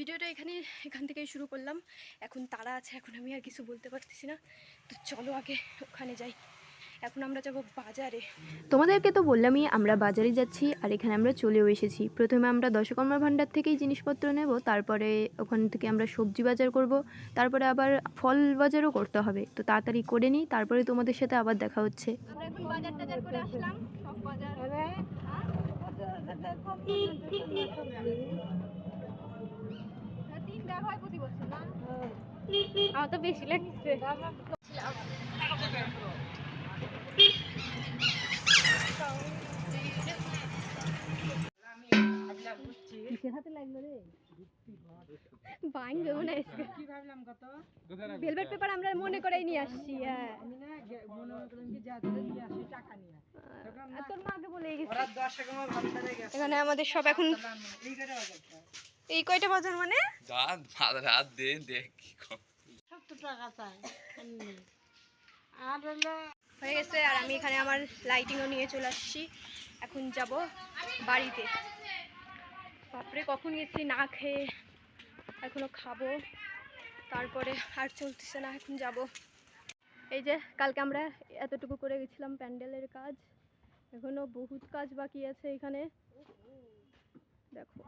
ভিডিওটা এখানে এখান থেকেই শুরু করলাম। এখন তারা আছে এখন আমি আর কিছু বলতে পারতেছি না। তো চলো আগে ওখানে যাই। এখন আমরা যাব বাজারে। তোমাদেরকে তো বললামই আমরা বাজারে যাচ্ছি আর এখানে আমরা চলেও এসেছি। প্রথমে আমরা দশকর্মা ভাণ্ডার থেকেই জিনিসপত্র নেব তারপরে ওখান থেকে আমরা সবজি বাজার করব তারপরে আবার ফল বাজারও করতে হবে। তো তাড়াতাড়ি করে নিই তারপরে তোমাদের সাথে আবার দেখা হচ্ছে। আমরা এখন বাজার টাজার করে আসলাম সব বাজার তিন ব্যাগ হয় প্রতি বছর না আমার তো বেশি লাগছে ভেলভেট পেপার আমরা মনে করেই নিয়ে আসছি হ্যাঁ। তোর মা আগে বলেই গেছে। ওরা দশ টাকা আমার ভাবতে গেছে। এখানে আমাদের সব এখন এই কয়টা বাজার মানে? রাত ভাত রাত দে দেখ কি সত্তর টাকা চাই আর হলো হয়ে গেছে আর আমি এখানে আমার লাইটিংও নিয়ে চলে আসছি। এখন যাব বাড়িতে। বাপরে কখন গেছি? না খেয়ে এখনও খাব। তারপরে আর চলতেছে না এখন যাব। এই যে কালকে আমরা এতটুকু করে গেছিলাম প্যান্ডেলের কাজ। এখনও বহুত কাজ বাকি আছে এখানে। দেখো।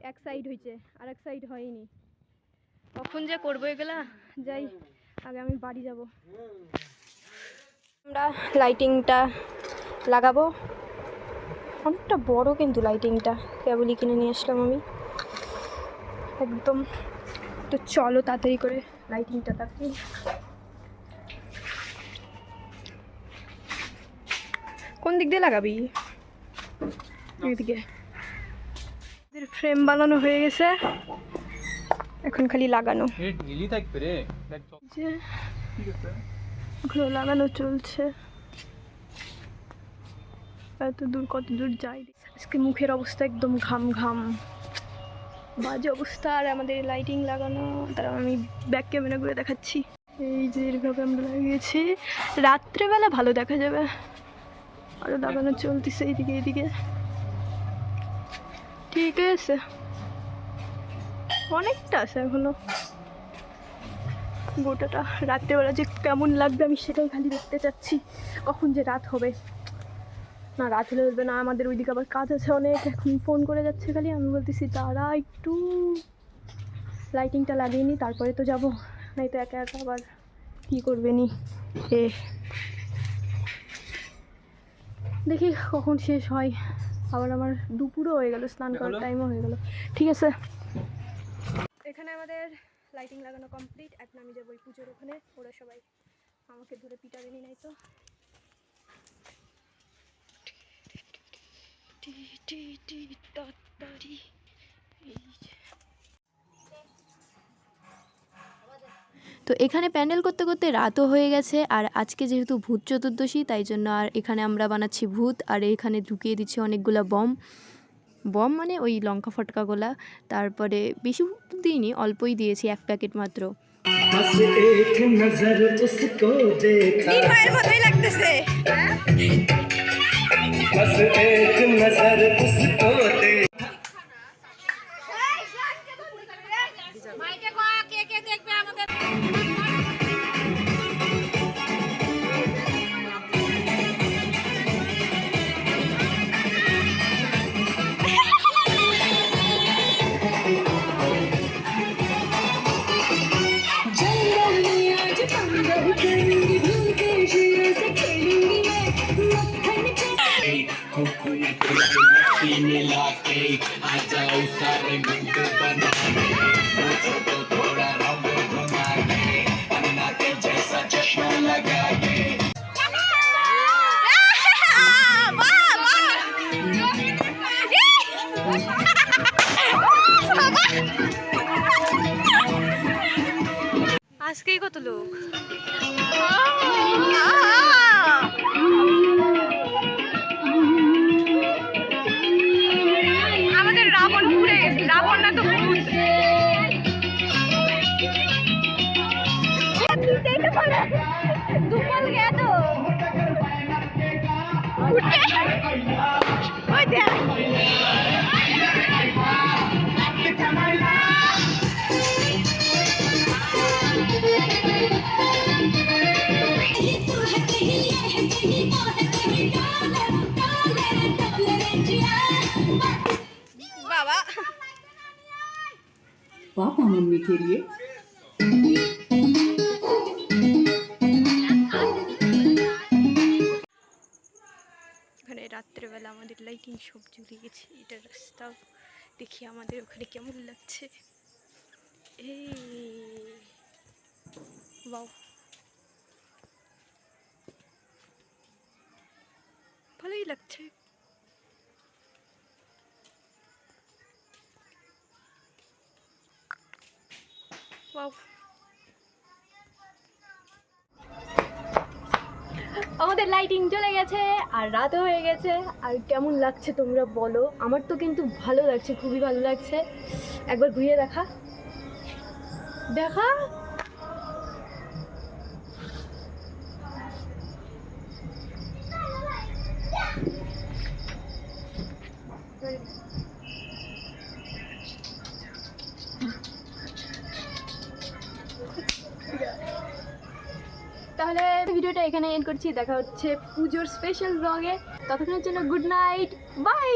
এক সাইড হয়েছে আর এক সাইড হয়নি। কখন যে করব এগুলা? যাই আগে আমি বাড়ি যাব। আমরা লাইটিংটা লাগাবো। অনেকটা বড় কিন্তু লাইটিংটা কেবলই কিনে নিয়ে আসলাম আমি। একদম তো চলো তাড়াতাড়ি করে লাইটিংটা তাড়াতাড়ি। কোন দিক দিয়ে লাগাবি? এইদিকে। ফ্রেম বানানো হয়ে গেছে। এখন খালি লাগানো। এখনও লাগানো চলছে। এত দূর কত দূর যাই আজকে মুখের অবস্থা একদম ঘাম ঘাম বাজে অবস্থা আর আমাদের লাইটিং লাগানো তারা আমি ব্যাক ক্যামেরা করে দেখাচ্ছি। এই যে এরভাবে আমরা লাগিয়েছি। রাত্রেবেলা ভালো দেখা যাবে। আরও লাগানো চলতেছে এইদিকে এইদিকে। ঠিক আছে। অনেকটা আছে এখনও। গোটাটা রাত্রেবেলা যে কেমন লাগবে আমি সেটাই খালি দেখতে চাচ্ছি। কখন যে রাত হবে। না, রাত হলে বলবে, না, আমাদের ওইদিকে আবার কাজ আছে অনেক, এখন ফোন করে যাচ্ছে খালি। আমি বলতেছি তারা একটু। লাইটিংটা লাগিয়ে নি, তারপরে তো যাব। নাই তো একা একা আবার কী করবে নি? এ। দেখি কখন শেষ হয়। আবার আমার দুপুরও হয়ে গেল স্নান করার টাইমও হয়ে গেল ঠিক আছে এখানে আমাদের লাইটিং লাগানো কমপ্লিট এখন আমি যাব ওই পুজোর ওখানে ওরা সবাই আমাকে ধরে পিটাবেনি নাই তো টি টি টি তাড়াতাড়ি এই তো এখানে প্যান্ডেল করতে করতে রাতও হয়ে গেছে আর আজকে যেহেতু ভূত চতুর্দশী তাই জন্য আর এখানে আমরা বানাচ্ছি ভূত আর এখানে ঢুকিয়ে দিচ্ছি অনেকগুলো বম। বম মানে ওই লঙ্কা ফটকাগুলা তারপরে বেশি দিইনি অল্পই দিয়েছি এক প্যাকেট মাত্র। লাগতেছে। আজকেই কত লোক थोड़ा दुबल गया तो उठे ओ ध्यान पापा मम्मी के लिए লাইটিং সব জুড়ে গেছে এটা রাস্তা দেখি আমাদের ওখানে কেমন লাগছে। এই বাউ ভালোই লাগছে। বাউ আমাদের লাইটিং চলে গেছে, আর রাতও হয়ে গেছে। আর কেমন লাগছে তোমরা বলো? আমার তো কিন্তু ভালো লাগছে, খুবই ভালো লাগছে। একবার ঘুরিয়ে দেখা। দেখা? ভিডিওটা এখানে এন্ড করছি। দেখা হচ্ছে পুজোর স্পেশাল ব্লগে ততক্ষণের জন্য গুড নাইট বাই